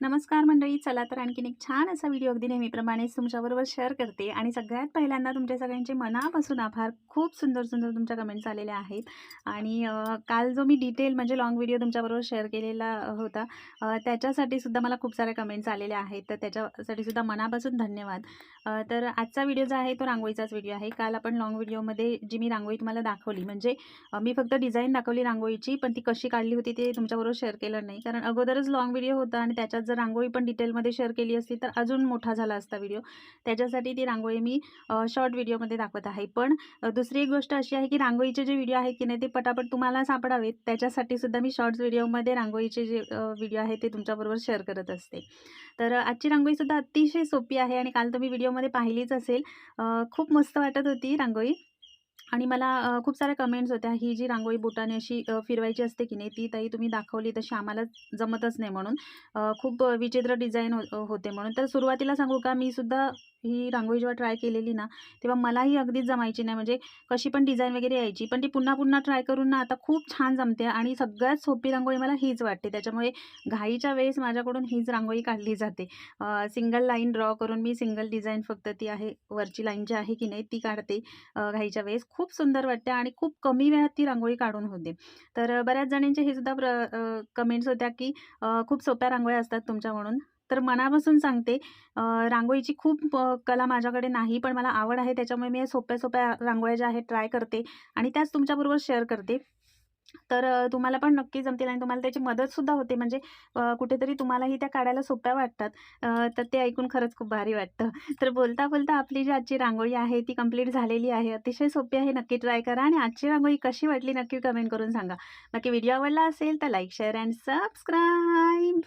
नमस्कार मंडळी चला तर आणखीन एक छान असा व्हिडिओ अगदी नेहमीप्रमाणेच तुमच्याबरोबर शेअर करते. आणि सगळ्यात पहिल्यांदा तुमच्या सगळ्यांचे मनापासून आभार. खूप सुंदर सुंदर तुमच्या कमेंट्स आलेल्या आहेत. आणि काल जो मी डिटेल म्हणजे लॉंग व्हिडिओ तुमच्याबरोबर शेअर केलेला होता त्याच्यासाठी सुद्धा मला खूप साऱ्या कमेंट्स आलेल्या आहेत. तर त्याच्यासाठी सुद्धा मनापासून धन्यवाद. तर आजचा व्हिडिओ जो आहे तो रांगोळीचाच व्हिडिओ आहे. काल आपण लॉंग व्हिडिओमध्ये जी मी रांगोळी तुम्हाला दाखवली म्हणजे मी फक्त डिझाईन दाखवली रांगोळीची पण ती कशी काढली होती ते तुमच्याबरोबर शेअर केलं नाही. कारण अगोदरच लॉंग व्हिडिओ होता आणि त्याच्यात जर रांगोळी पण डिटेलमध्ये शेअर केली असती तर अजून मोठा झाला असता व्हिडिओ. त्याच्यासाठी ती रांगोळी मी शॉर्ट व्हिडिओमध्ये दाखवत आहे. पण दुसरी एक गोष्ट अशी आहे की रांगोळीचे जे व्हिडिओ आहेत की नाही ते पटापट तुम्हाला सापडावेत. त्याच्यासाठी सुद्धा मी शॉर्ट्स व्हिडिओमध्ये रांगोळीचे जे व्हिडिओ आहे ते तुमच्याबरोबर शेअर करत असते. तर आजची रांगोळीसुद्धा अतिशय सोपी आहे आणि काल तुम्ही व्हिडिओमध्ये पाहिलीच असेल. खूप मस्त वाटत होती रांगोळी. आणि मला खूप साऱ्या कमेंट्स होत्या ही जी रांगोळी बोटाने अशी फिरवायची असते की नाही ती ताई तुम्ही दाखवली तशी आम्हाला जमतच नाही म्हणून. खूप विचित्र डिझाईन हो होते म्हणून. तर सुरुवातीला सांगू का मी सुद्धा ही रांगोळी जेव्हा ट्राय केलेली ना तेव्हा मलाही अगदीच जमायची नाही. म्हणजे कशी पण डिझाईन वगैरे यायची पण ती पुन्हा पुन्हा ट्राय करून ना आता खूप छान जमते आणि सगळ्यात सोपी रांगोळी मला हीच वाटते. त्याच्यामुळे घाईच्या वेळेस माझ्याकडून हीच रांगोळी काढली जाते. सिंगल लाईन ड्रॉ करून मी सिंगल डिझाईन फक्त ती आहे वरची लाईन जी आहे की नाही ती काढते. घाईच्या वेळेस खूप सुंदर वाटते आणि खूप कमी वेळात ती रांगोळी काढून होते. तर बऱ्याच जणींचे हे सुद्धा प्र कमेंट्स होत्या की खूप सोप्या रांगोळ्या असतात तुमच्या म्हणून. तर मनापासून सांगते रांगोळीची खूप कला माझ्याकडे नाही पण मला आवड आहे त्याच्यामुळे मी सोप्या सोप्या रांगोळ्या ज्या आहेत ट्राय करते आणि त्याच तुमच्याबरोबर शेअर करते. तर तुम्हाला पण नक्की जमतील आणि तुम्हाला त्याची मदतसुद्धा होते म्हणजे कुठेतरी तुम्हालाही त्या काढायला सोप्या वाटतात. तर ते ऐकून खरंच खूप भारी वाटतं. तर बोलता बोलता आपली जी आजची रांगोळी आहे ती कंप्लीट झालेली आहे. अतिशय सोपी आहे नक्की ट्राय करा आणि आजची रांगोळी कशी वाटली नक्की कमेंट करून सांगा. बाकी व्हिडिओ आवडला असेल तर लाईक शेअर अँड सबस्क्राईब